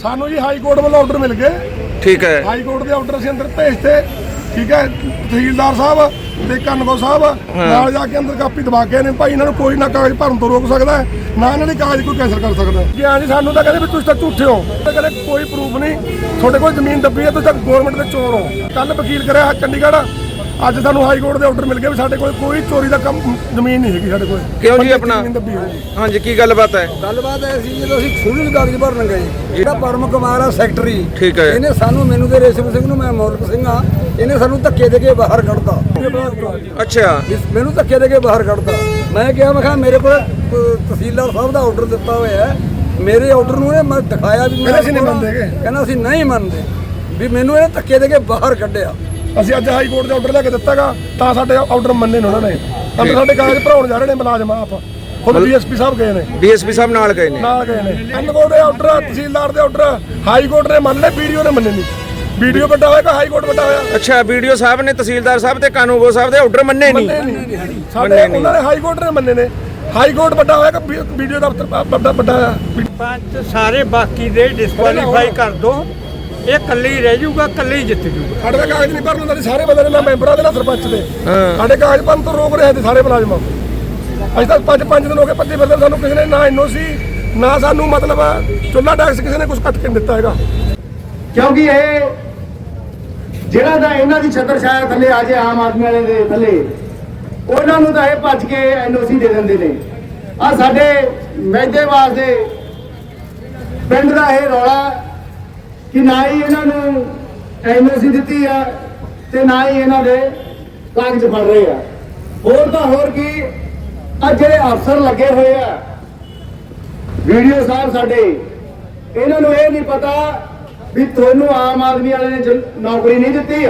ਸਾਨੂੰ ਜੀ high court ਵੱਲੋਂ ਆਰਡਰ ਮਿਲ ਗਏ। ਠੀਕ ਹੈ। ਹਾਈ ਕੋਰਟ ਦੇ ਆਰਡਰ ਅਸੀਂ ਅੰਦਰ ਭੇਜਤੇ। ਠੀਕ ਹੈ ਤਹਿਸੀਲਦਾਰ ਸਾਹਿਬ ਤੇ ਕਨਗੋ ਸਾਹਿਬ ਨਾਲ ਜਾ ਕੇ ਅੰਦਰ ਕਾਪੀ ਦਬਾ ਕੇ ਨੇ ਭਾਈ ਇਹਨਾਂ ਨੂੰ ਕੋਈ ਨਾ ਕਾਗਜ਼ ਭਰਨ ਤੋਂ ਰੋਕ ਸਕਦਾ ਹੈ, ਨਾ ਇਹਨਾਂ ਨੇ ਕਾਗਜ਼ ਕੋਈ ਕੈਂਸਲ ਕਰ ਸਕਦਾ ਜੀ ਹਾਂ। ਜੀ ਸਾਨੂੰ ਤਾਂ ਕਹਿੰਦੇ ਵੀ ਤੁਸੀਂ ਤਾਂ ਝੂਠੇ ਹੋ। ਤੇ ਕਹਿੰਦੇ ਕੋਈ ਪ੍ਰੂਫ ਨਹੀਂ। ਤੁਹਾਡੇ ਕੋਲ ਜ਼ਮੀਨ ਦੱਬੀ ਹੈ ਤੁਸੀਂ ਤਾਂ ਗਵਰਨਮੈਂਟ ਦੇ ਚੋਰ ਹੋ। ਕੱਲ ਵਕੀਲ ਕਰਿਆ ਚੰਡੀਗੜ੍ਹ। ਅੱਜ ਸਾਨੂੰ ਹਾਈ ਕੋਰਟ ਦੇ ਆਰਡਰ ਮਿਲ ਗਏ ਵੀ ਸਾਡੇ ਕੋਲ ਕੋਈ ਚੋਰੀ ਦਾ ਕੰਮ ਜ਼ਮੀਨ ਨਹੀਂ ਹੈਗੀ ਸਾਡੇ ਕੋਲ। ਕਿਉਂ ਜੀ ਆਪਣਾ? ਹਾਂਜੀ ਕੀ ਗੱਲਬਾਤ ਹੈ? ਗੱਲਬਾਤ ਐ ਸੀ ਜਦੋਂ ਅਸੀਂ ਦੇ ਕਾਗਜ਼ ਭਰਨ ਗਏ ਜਿਹੜਾ ਪਰਮ ਕੁਮਾਰ ਆ ਸੈਕਟਰੀ ਠੀਕ ਹੈ। ਇਹਨੇ ਸਾਨੂੰ ਮੈਨੂੰ ਤੇ ਰੇਸ਼ਮ ਸਿੰਘ ਨੂੰ ਮੈਂ ਮੌਲਕ ਸਿੰਘ ਆ ਇਹਨੇ ਸਾਨੂੰ ਧੱਕੇ ਦੇ ਕੇ ਬਾਹਰ ਕੱਢਤਾ। ਅੱਛਾ। ਮੈਨੂੰ ਧੱਕੇ ਦੇ ਕੇ ਬਾਹਰ ਕੱਢਤਾ। ਮੈਂ ਕਿਹਾ ਮੈਂ ਕਿਹਾ ਮੇਰੇ ਕੋਲ ਤਹਿਸੀਲਦਾਰ ਸਾਹਿਬ ਦਾ ਆਰਡਰ ਦਿੱਤਾ ਹੋਇਆ ਹੈ। ਮੇਰੇ ਆਰਡਰ ਨੂੰ ਇਹ ਮੈਂ ਦਿਖਾਇਆ ਵੀ ਕਹਿੰਦੇ ਅਸੀਂ ਨਹੀਂ ਮੰਨਦੇ। ਕਹਿੰਦਾ ਅਸੀਂ ਨਹੀਂ ਮੰਨਦੇ। ਵੀ ਮੈਨੂੰ ਇਹ ਧੱਕੇ ਦੇ ਕੇ ਬਾਹਰ ਕੱਢਿਆ। ਅਸੀਂ ਅੱਜ ਹਾਈ ਕੋਰਟ ਦੇ ਆਰਡਰ ਲੈ ਕੇ ਦਿੱਤਾਗਾ ਤਾਂ ਸਾਡੇ ਆਰਡਰ ਮੰਨੇ ਨੇ ਉਹਨਾਂ ਨੇ। ਅੰਦਰ ਸਾਡੇ ਕਾਗਜ਼ ਭਰਾਉਣ ਜਾ ਰਹੇ ਨੇ ਮੁਲਾਜ਼ਮ ਆਪ। ਖੁਦ ਡੀਐਸਪੀ ਸਾਹਿਬ ਗਏ ਨੇ। ਡੀਐਸਪੀ ਸਾਹਿਬ ਨਾਲ ਗਏ ਨੇ? ਨਾਲ ਗਏ ਨੇ। ਕਨਗੋ ਦੇ ਆਰਡਰ ਤਹਿਸੀਲਦਾਰ ਦੇ ਆਰਡਰ ਹਾਈ ਕੋਰਟ ਨੇ ਮੰਨ ਲਏ ਵੀਡੀਓ ਨੇ ਮੰਨੇ ਨਹੀਂ ਵੀਡੀਓ ਵੱਡਾ ਹੋਇਆ ਕਿ ਹਾਈ ਕੋਰਟ ਵੱਡਾ ਹੋਇਆ? ਅੱਛਾ ਵੀਡੀਓ ਸਾਹਿਬ ਨੇ ਤਹਿਸੀਲਦਾਰ ਸਾਹਿਬ ਤੇ ਕਾਨੂੰਗੋ ਸਾਹਿਬ ਦੇ ਆਰਡਰ ਮੰਨੇ ਨਹੀਂ ਮੰਨੇ ਨਹੀਂ ਮੰਨੇ ਸਾਡੇ। ਉਹਨਾਂ ਨੇ ਹਾਈ ਕੋਰਟ ਨੇ ਮੰਨੇ ਨੇ। ਹਾਈ ਕੋਰਟ ਵੱਡਾ ਹੋਇਆ ਕਿ ਵੀਡੀਓ ਦਫ਼ਤਰ ਵੱਡਾ ਵੱਡਾ ਹੋਇਆ? ਪੰਜ ਸਾਰੇ ਬਾਕੀ ਦੇ ਡਿਸਕੁਆਲੀਫਾਈ ਕਰ ਦੋ। ਇਹ ਕੱਲੀ ਰਹਿ ਜਾਊਗਾ ਕੱਲੀ ਜਿੱਤ ਜਾਊਗਾ। ਸਾਡੇ ਦਾ ਕਾਗਜ਼ ਨਹੀਂ ਭਰਨ ਹੁੰਦਾ ਸੀ ਸਾਰੇ ਬਦਲੇ ਨਾ ਮੈਂਬਰਾਂ ਦੇ ਨਾ ਸਰਪੰਚ ਦੇ। ਸਾਡੇ ਕਾਗਜ਼ ਭਰਨ ਤੋਂ ਰੋਕ ਰਹੇ ਸੀ ਸਾਰੇ ਮੁਲਾਜ਼ਮ ਅੱਜ ਤੱਕ ਪੰਜ ਪੰਜ ਦਿਨ ਹੋ ਗਏ ਪੱਤੇ ਬਦਲ ਸਾਨੂੰ ਕਿਸੇ ਨੇ ਨਾ ਐਨਓਸੀ ਨਾ ਸਾਨੂੰ ਮਤਲਬ ਚੁੱਲਾ ਟੈਕਸ ਕਿਸੇ ਨੇ ਕੁਝ ਕੱਟ ਕੇ ਦਿੱਤਾ ਹੈਗਾ। ਕਿਉਂਕਿ ਇਹ ਜਿਹੜਾ ਦਾ ਇਹਨਾਂ ਦੀ ਛਤਰ ਛਾਇਆ ਥੱਲੇ ਆ ਜੇ ਆਮ ਆਦਮੀ ਵਾਲੇ ਦੇ ਥੱਲੇ ਉਹਨਾਂ ਨੂੰ ਤਾਂ ਇਹ ਭੱਜ ਕੇ ਐਨਓਸੀ ਦੇ ਦਿੰਦੇ ਨੇ। ਆ ਸਾਡੇ ਮਹਿਦੇਵਾਸ ਦੇ ਪਿੰਡ ਦਾ ਇਹ ਰੌਲਾ ਕਿ ਨਾ ਹੀ ਇਹਨਾਂ ਨੂੰ ਐਨਓਸੀ ਦਿੱਤੀ ਆ ਤੇ ਨਾ ਹੀ ਇਹਨਾਂ ਦੇ ਕਾਗਜ਼ ਫੜ ਰਹੇ ਆ। ਹੋਰ ਤਾਂ ਹੋਰ ਕੀ ਆ ਜਿਹੜੇ ਅਫਸਰ ਲੱਗੇ ਹੋਏ ਆ, ਵੀਡੀਓ ਸਾਹਿਬ ਸਾਡੇ, ਇਹਨਾਂ ਨੂੰ ਇਹ ਨਹੀਂ ਪਤਾ ਵੀ ਤੁਹਾਨੂੰ ਆਮ ਆਦਮੀ ਵਾਲੇ ਨੇ ਜ- ਨੌਕਰੀ ਨਹੀਂ ਦਿੱਤੀ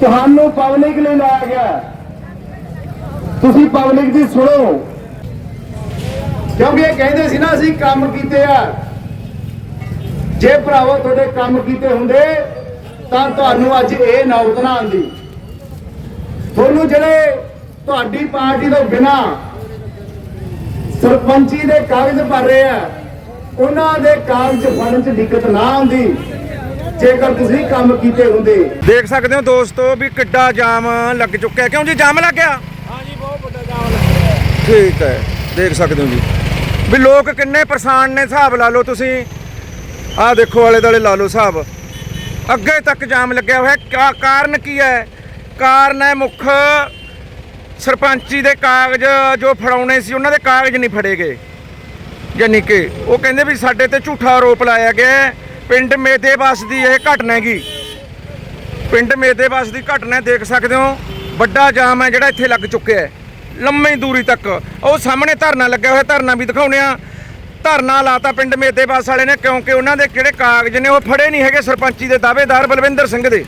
ਤੁਹਾਨੂੰ ਪਬਲਿਕ ਲਈ ਲਾਇਆ ਗਿਆ। ਤੁਸੀਂ ਪਬਲਿਕ ਦੀ ਸੁਣੋ। ਕਿਉਂਕਿ ਇਹ ਕਹਿੰਦੇ ਸੀ ਨਾ ਅਸੀਂ ਕੰਮ ਕੀਤੇ ਆ ਜੇ ਭਰਾਵੋ ਤੁਹਾਡੇ ਕੰਮ ਕੀਤੇ ਹੁੰਦੇ ਤਾਂ ਤੁਹਾਨੂੰ ਅੱਜ ਇਹ ਨੌਬਤ ਨਾ ਆਉਂਦੀ। ਤੁਹਾਨੂੰ ਜਿਹੜੇ ਤੁਹਾਡੀ ਪਾਰਟੀ ਤੋਂ ਬਿਨਾ ਸਰਪੰਚੀ ਦੇ ਕਾਗਜ਼ ਭਰ ਰਹੇ ਆ ਉਹਨਾਂ ਦੇ ਕਾਗਜ਼ ਫੜਨ 'ਚ ਦਿੱਕਤ ਨਾ ਆਉਂਦੀ। ਜੇਕਰ ਤੁਸੀਂ ਕੰਮ ਕੀਤੇ ਹੁੰਦੇ। ਦੇਖ ਸਕਦੇ ਹੋ ਦੋਸਤੋ ਵੀ ਕਿੱਡਾ ਜਾਮ ਲੱਗ ਚੁੱਕਿਆ। ਹੈ। ਕਿਉਂ ਜੀ ਜਾਮ ਲੱਗ ਗਿਆ? ਹਾਂਜੀ ਬਹੁਤ ਵੱਡਾ ਜਾਮ ਲੱਗਿਆ ਠੀਕ ਹੈ ਦੇਖ ਸਕਦੇ ਹੋ ਜੀ। ਵੀ ਲੋਕ ਕਿੰਨੇ ਪਰੇਸ਼ਾਨ ਨੇ ਹਿਸਾਬ ਲਾ ਲਓ ਤੁਸੀਂ। ਆਹ ਦੇਖੋ ਆਲੇ ਦਾਲੇ ਲਾ ਲਓ ਸਾਹਿਬ ਅੱਗੇ ਤੱਕ ਜਾਮ ਲੱਗਿਆ ਹੋਇਆ ਹੈ। ਕਾ- ਕਾਰਨ ਕੀ ਹੈ? ਕਾਰਨ ਹੈ ਮੁੱਖ ਸਰਪੰਚੀ ਦੇ ਕਾਗਜ਼ ਜੋ ਫੜਾਉਣੇ ਸੀ, ਉਹਨਾਂ ਦੇ ਕਾਗਜ਼ ਨਹੀਂ ਫੜੇ ਗਏ। ਯਾਨੀ ਕਿ ਉਹ ਕਹਿੰਦੇ ਵੀ ਸਾਡੇ ਤੇ ਝੂਠਾ ਆਰੋਪ ਲਾਇਆ ਗਿਆ ਹੈ। ਪਿੰਡ ਮੇਦੇਵਾਸ ਦੀ ਇਹ ਘਟਨਾ ਹੈਗੀ। ਪਿੰਡ ਮੇਦੇਵਾਸ ਦੀ ਘਟਨਾ ਦੇਖ ਸਕਦੇ ਹੋ। ਵੱਡਾ ਜਾਮ ਹੈ ਜਿਹੜਾ ਇੱਥੇ ਲੱਗ ਚੁੱਕਿਆ ਹੈ। ਲੰਮੀ ਦੂਰੀ ਤੱਕ। ਉਹ ਸਾਹਮਣੇ ਧਰਨਾ ਲੱਗਿਆ ਹੋਇਆ, ਧਰਨਾ ਵੀ ਦਿਖਾਉਣੇ ਆ ਧਰਨਾ ਲਾਤਾ ਪਿੰਡ ਮੇਦੇਵਾਸ ਵਾਲੇ ਨੇ, ਕਿਉਂਕਿ ਉਹਨਾਂ ਦੇ ਕਿਹੜੇ ਕਾਗਜ਼ ਨੇ, ਉਹ ਫੜੇ ਨਹੀਂ ਹੈਗੇ ਸਰਪੰਚੀ ਦੇ ਦਾਅਵੇਦਾਰ ਬਲਵਿੰਦਰ ਸਿੰਘ ਦੇ।